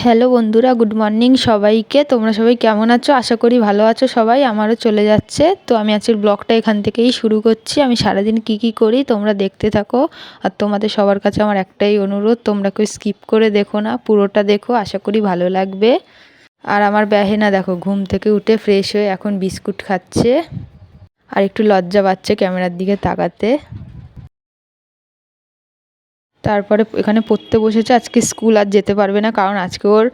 Hello বন্ধুরা, good morning সবাইকে। তোমরা সবাই কেমন আছো? আশা করি ভালো আছো সবাই, আমারও চলে যাচ্ছে। তো আমি আজকের ব্লগটা এখান থেকেই শুরু করছি। আমি সারাদিন কি কি করি তোমরা দেখতে থাকো। আর তোমাদের সবার কাছে আমার একটাই অনুরোধ, তোমরা কেউ স্কিপ করে দেখো না, পুরোটা দেখো, আশা করি ভালো লাগবে। আর আমার বেহেনা দেখো, ঘুম থেকে উঠে ফ্রেশ হয়ে এখন বিস্কুট খাচ্ছে। আর একটু লজ্জা পাচ্ছে ক্যামেরার দিকে তাকাতে। তারপরে এখানে পড়তে বসেছে আজকে স্কুল আর যেতে পারবে না কারণ আজকে ওর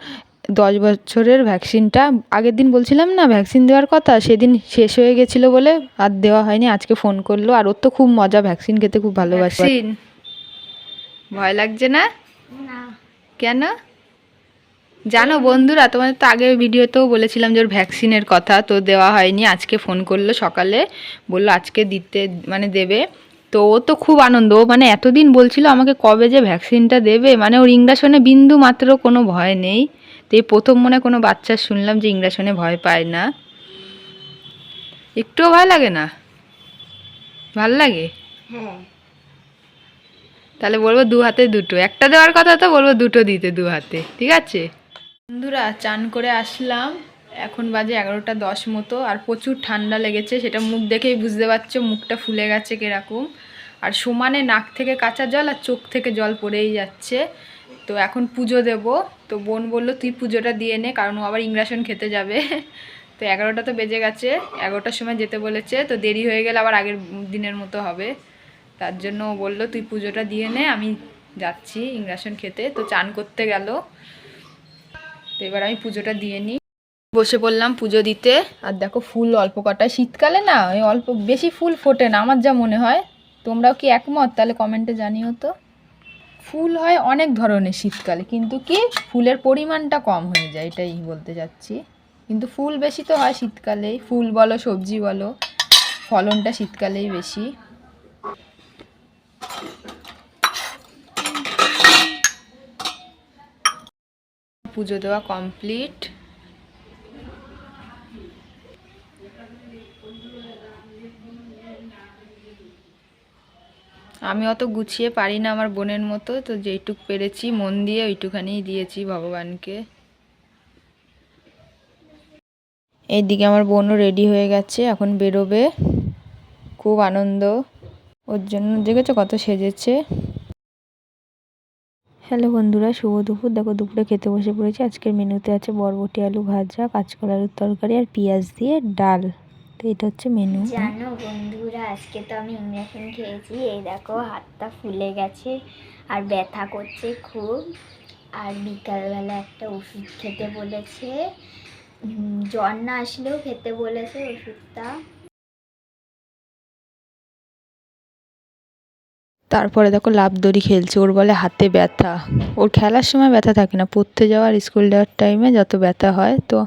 দশ বছরের ভ্যাকসিনটা আগের দিন বলছিলাম না ভ্যাকসিন দেওয়ার কথা সেদিন শেষ হয়ে গেছিল বলে আর দেওয়া হয়নি আজকে ফোন করল আর ওর তো খুব মজা ভ্যাকসিন খেতে খুব ভালোবাসে। ভয় লাগছে না। কেন? জানো বন্ধুরা তোমাদের তো আগের ভিডিওতেও বলেছিলাম যে ওর ভ্যাকসিনের কথা তো দেওয়া হয়নি আজকে ফোন করল সকালে বলল আজকে দিতে মানে দেবে। তো ও তো খুব আনন্দ। ও মানে এতদিন বলছিল আমাকে কবে যে ভ্যাকসিনটা দেবে। মানে ওর ইংরাসনে বিন্দু মাত্র কোনো ভয় নেই। তো এই প্রথম মনে কোনো বাচ্চা শুনলাম যে ইংরাসনে ভয় পায় না। একটুও ভয় লাগে না? ভালো লাগে? হ্যাঁ। তাহলে বলব দু হাতে দুটো। একটা দেওয়ার কথা তো বলব দুটো দিতে দু হাতে ঠিক আছে? বন্ধুরা চান করে আসলাম। এখন বাজে এগারোটা দশ মতো আর প্রচুর ঠান্ডা লেগেছে, সেটা মুখ দেখেই বুঝতে পারছ, মুখটা ফুলে গেছে কীরকম। আর সমানে নাক থেকে কাঁচা জল আর চোখ থেকে জল পড়েই যাচ্ছে। তো এখন পুজো দেব। তো বোন বলল, তুই পুজোটা দিয়ে নে, কারণ ও আবার ইংরাসন খেতে যাবে। তো এগারোটা তো বেজে গেছে, এগারোটার সময় যেতে বলেছে। তো দেরি হয়ে গেলে আবার আগের দিনের মতো হবে। তার জন্য ও বলল, তুই পুজোটা দিয়ে নে, আমি যাচ্ছি ইংরাসন খেতে। তো চান করতে গেল। তো এবার আমি পুজোটা দিয়ে নিই। বসে পড়লাম পুজো দিতে। আর দেখো ফুল অল্প কটা। শীতকালে না, ওই অল্প বেশি ফুল ফোটে না, আমার যা মনে হয়। তোমরাও কি একমত? তাহলে কমেন্টে জানিও তো। ফুল হয় অনেক ধরনের শীতকালে, কিন্তু কি ফুলের পরিমাণটা কম হয়ে যায়, এটাই বলতে যাচ্ছি কিন্তু ফুল বেশি তো হয় শীতকালেই। ফুল বলো, সবজি বলো, ফলনটা শীতকালেই বেশি। পুজো দেওয়া কমপ্লিট আমি অত গুছিয়ে পারি না আমার বোনের মতো, তো যেইটুক পেরেছি, মন দিয়ে ওইটুখানিই দিয়েছি ভগবানকে। এইদিকে আমার বোনও রেডি হয়ে গেছে, এখন বেরোবে। খুব আনন্দ। ওর জন্য দেখেছ কত সেজেছে? হ্যালো বন্ধুরা, শুভ দুপুর। দেখো দুপুরে খেতে বসে পড়েছি। আজকের মেনুতে আছে বরবটি, আলু ভাজা কাঁচকলা আলুর তরকারি আর পেঁয়াজ দিয়ে ডাল। তো এটা হচ্ছে মেনু জানো বন্ধুরা, আজকে তো আমি ইঞ্জেকশন খেয়েছি। এই দেখো, হাতটা ফুলে গেছে আর ব্যথা করছে খুব। আর বিকালবেলা একটা ওষুধ খেতে বলেছে। জ্বর না আসলেও খেতে বলেছে ওষুধটা। তারপরে দেখো লাভ দড়ি খেলছে, ওর বলে হাতে ব্যথা। ওর খেলার সময় ব্যথা থাকে না, পড়তে যাওয়ার, স্কুল যাওয়ার টাইমে যত ব্যথা হয়, তো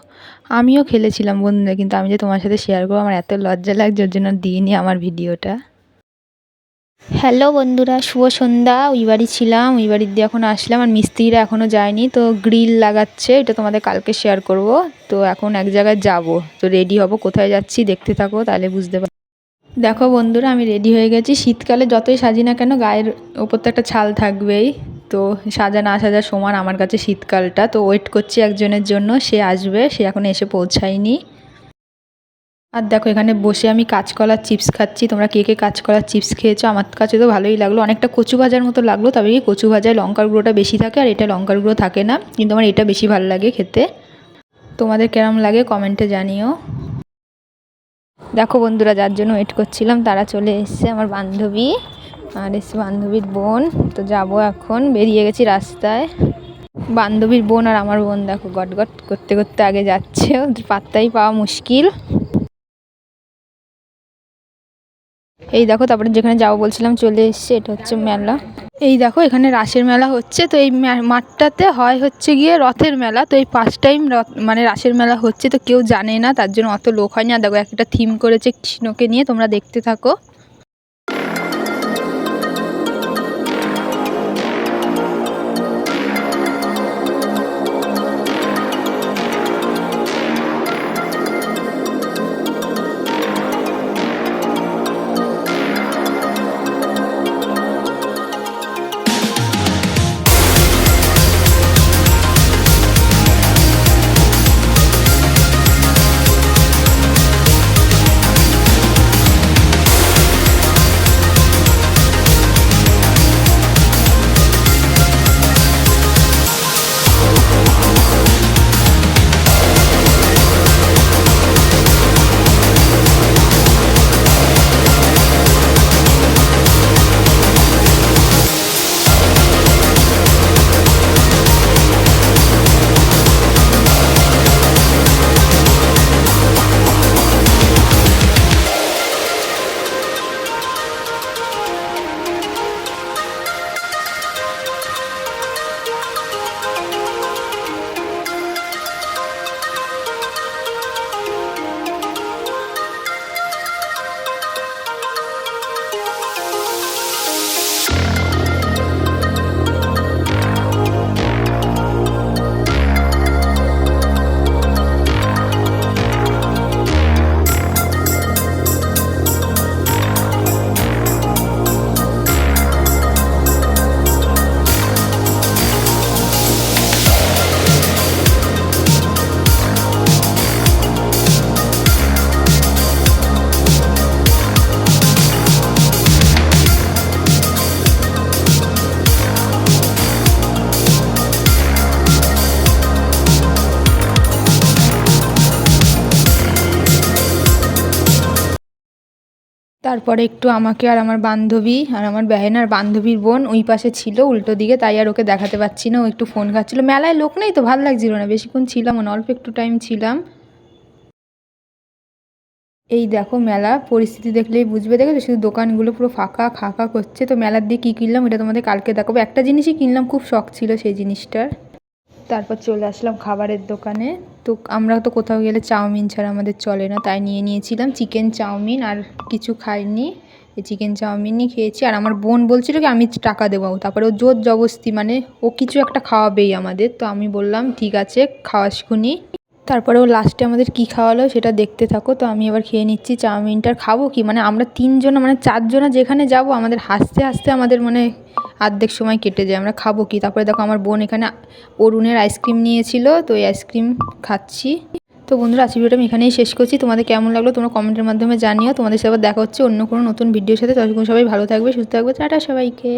আমিও খেলেছিলাম বন্ধুরা কিন্তু আমি যে তোমার সাথে শেয়ার করব, আমার এত লজ্জা লাগছে, ওর জন্য দিইনি আমার ভিডিওটা। হ্যালো বন্ধুরা, শুভ সন্ধ্যা, ওই বাড়ি ছিলাম, ওই বাড়ির দিয়ে এখন আসলাম, আর মিস্ত্রিরা এখনও যায়নি, তো গ্রিল লাগাচ্ছে, এটা তোমাদের কালকে শেয়ার করব, তো এখন এক জায়গায় যাব, তো রেডি হব, কোথায় যাচ্ছি, দেখতে থাকো, তাহলে বুঝতে পার দেখো বন্ধুরা, আমি রেডি হয়ে গেছি। শীতকালে যতই সাজি না কেন গায়ের ওপর তো একটা ছাল থাকবেই। তো সাজা না সাজা সমান আমার কাছে শীতকালটা। তো ওয়েট করছি একজনের জন্য। সে আসবে, সে এখনও এসে পৌঁছায়নি। আর দেখো, এখানে বসে আমি কাঁচকলার চিপস খাচ্ছি। তোমরা কে কে কাঁচকলার চিপস খেয়েছো? আমার কাছে তো ভালোই লাগল। অনেকটা কচু ভাজার মতো লাগল, তবে কি কচু ভাজায় লঙ্কার গুঁড়োটা বেশি থাকে আর এটা লঙ্কার গুঁড়ো থাকে না। কিন্তু আমার এটা বেশি ভালো লাগে খেতে। তোমাদের কেরম লাগে কমেন্টে জানিও। দেখো বন্ধুরা, যার জন্য ওয়েট করছিলাম, তারা চলে এসছে আমার বান্ধবী আর এসছে বান্ধবীর বোন। তো যাব এখন, বেরিয়ে গেছি রাস্তায়। বান্ধবীর বোন আর আমার বোন দেখো গট গট করতে করতে আগে যাচ্ছে, ওদের পাত্তাই পাওয়া মুশকিল। এই দেখো, তারপরে যেখানে যাব বলছিলাম, চলে এসছে, এটা হচ্ছে মেলা। এই দেখো, এখানে রাসের মেলা হচ্ছে, তো এই মাঠটাতে হয় হচ্ছে গিয়ে রথের মেলা, তো এই পাঁচ টাইম রথ মানে রাসের মেলা হচ্ছে, তো কেউ জানে না, তার জন্য অত লোক হয় না। দেখো, একটা থিম করেছে কৃষ্ণকে নিয়ে, তোমরা দেখতে থাকো। তারপরে একটু আমাকে আর আমার বান্ধবী আর আমার বেহেনার বান্ধবীর বোন ওই পাশে ছিল উল্টো দিকে, তাই আর ওকে দেখাতে পাচ্ছি না, ও একটু ফোন খাচ্ছিল মেলায় লোক নেই তো, ভালো লাগছিল না, বেশিক্ষণ ছিলাম না, অল্প একটু টাইম ছিলাম। এই দেখো মেলা, পরিস্থিতি দেখলেই বুঝবে দেখে শুধু দোকানগুলো পুরো ফাঁকা খাকা করছে, তো মেলার দিয়ে কী কিনলাম এটা তোমাদের কালকে দেখাবো। একটা জিনিসই কিনলাম, খুব শখ ছিল সেই জিনিসটার। তারপর চলে আসলাম খাবারের দোকানে। তো আমরা তো কোথাও গেলে চাউমিন ছাড়া আমাদের চলে না, তাই নিয়ে নিয়েছিলাম চিকেন চাউমিন আর কিছু খাইনি। এই চিকেন চাউমিনই খেয়েছি। আর আমার বোন বলছিল কি, আমি টাকা দেবো। তারপরে ও জোর জবস্তি মানে ও কিছু একটা খাওয়াবেই আমাদের। তো আমি বললাম, ঠিক আছে, খাওয়াস খুনি। তারপরে ও লাস্টে আমাদের কী খাওয়ালো সেটা দেখতে থাকো। তো আমি এবার খেয়ে নিচ্ছি, চাউমিনটার খাব কি? মানে আমরা তিনজনা মানে চারজনা যেখানে যাব, আমাদের হাসতে হাসতে আমাদের মানে অর্ধেক সময় কেটে যায়, আমরা খাব কি? তারপরে দেখো আমার বোন এখানে অরুণের আইসক্রিম নিয়েছিল, তো এই আইসক্রিম খাচ্ছি। তো বন্ধুরা আজকে ভিডিওটা আমি এখানেই শেষ করছি। তোমাদের কেমন লাগল তোমরা কমেন্টের মাধ্যমে জানিও। তোমাদের সাথে দেখা হচ্ছে অন্য কোনো নতুন ভিডিওর সাথে। ততক্ষণ সবাই ভালো থাকবে, সুস্থ থাকবে। টাটা সবাইকে।